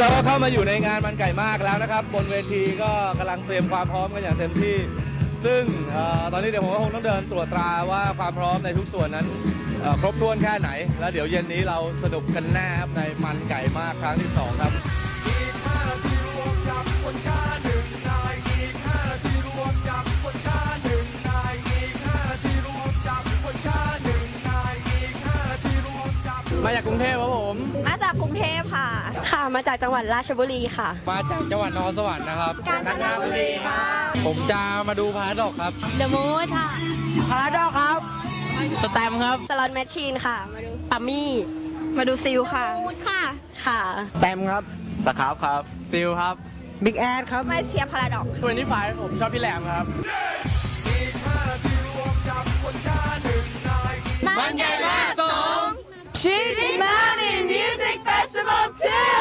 เราก็เข้ามาอยู่ในงานมันไก่มากแล้วนะครับ บนเวทีก็กำลังเตรียมความพร้อมกันอย่างเต็มที่ ซึ่งเอ่อตอนนี้เดี๋ยวผมก็คงต้องเดินตรวจตราว่าความพร้อมในทุกส่วนนั้นเอ่อครบถ้วนแค่ไหน แล้วเดี๋ยวเย็นนี้เราสนุกกันแน่ครับในมันไก่มากครั้งที่สองครับมา จากกรุงเทพครับผม มาจากกรุงเทพค่ะ ค่ะ มาจากจังหวัดราชบุรีค่ะ มาจากจังหวัดนครสวรรค์นะครับกาญจนบุรีค่ะ ผมจะมาดูพาราดอกครับเดอะมูดค่ะพาราดอกครับ สแตมป์ครับ สล็อตแมชชีนค่ะ มาดูปัมมี่ มาดูซิลค่ะมูดค่ะ ค่ะสแตมป์ครับ สครับครับ ซิลครับ บิ๊กแอดครับ มาเชียร์พาราดอกวันนี้ฝ่ายผมชอบพี่แหลมครับ ติ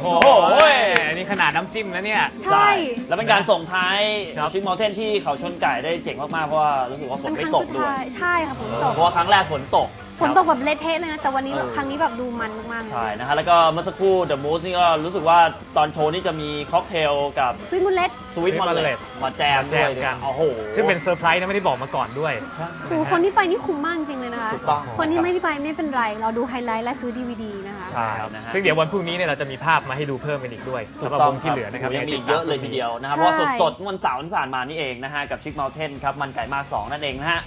โอ้โหนี่ขนาดน้ำจิ้มแล้วเนี่ย ใช่ แล้วเป็นการส่งท้ายครับ ชิคมอลเทนที่เขาชนไก่ได้เจ๋งมากๆ เพราะว่ารู้สึกว่าฝนไม่ตกด้วย ใช่ค่ะฝนตกเพราะว่าครั้งแรกฝนตกฝนตกแบบเละเทะเลยนะ แต่วันนี้เออครั้งนี้แบบดูมันมากๆเลยใช่นะฮะแล้วก็เมื่อสักครู่เดอะมูสนี่ก็รู้สึกว่าตอนโชว์นี่จะมีค็อกเทลกับซุยมุนเล็ดสวิตมอลเล Sweet ตมาแจมมาแจด้วยมกัน โอ้โหซึ่งเป็นเซอร์ไพรส์นะไม่ได้บอกมาก่อนด้วยโอ้โหคนที่ไปนี่คุ้มมากจริงเลยนะคะ ถูกต้อง คนที่ไม่ได้ไปไม่เป็นไร เราดูไฮไลท์และซื้อดีวดีนะคะ ใช่ครับนะฮะ ซึ่งเดี๋ยววันพรุ่งนี้เนี่ยเราจะมีภาพมาให้ดูเพิ่มกันอีกด้วยถูสำกหรับต้วองงที่เหลือนะครับยังมีติอีดกตาเยอะเลยทีเดียวนะครับ ใช่ เพราะว่าสดๆวันเสาร์ที่ผ่านมานี่เองนะฮะ กับชิคมอลเทนครับ มันไก่มาสองนั่นเองนะฮะ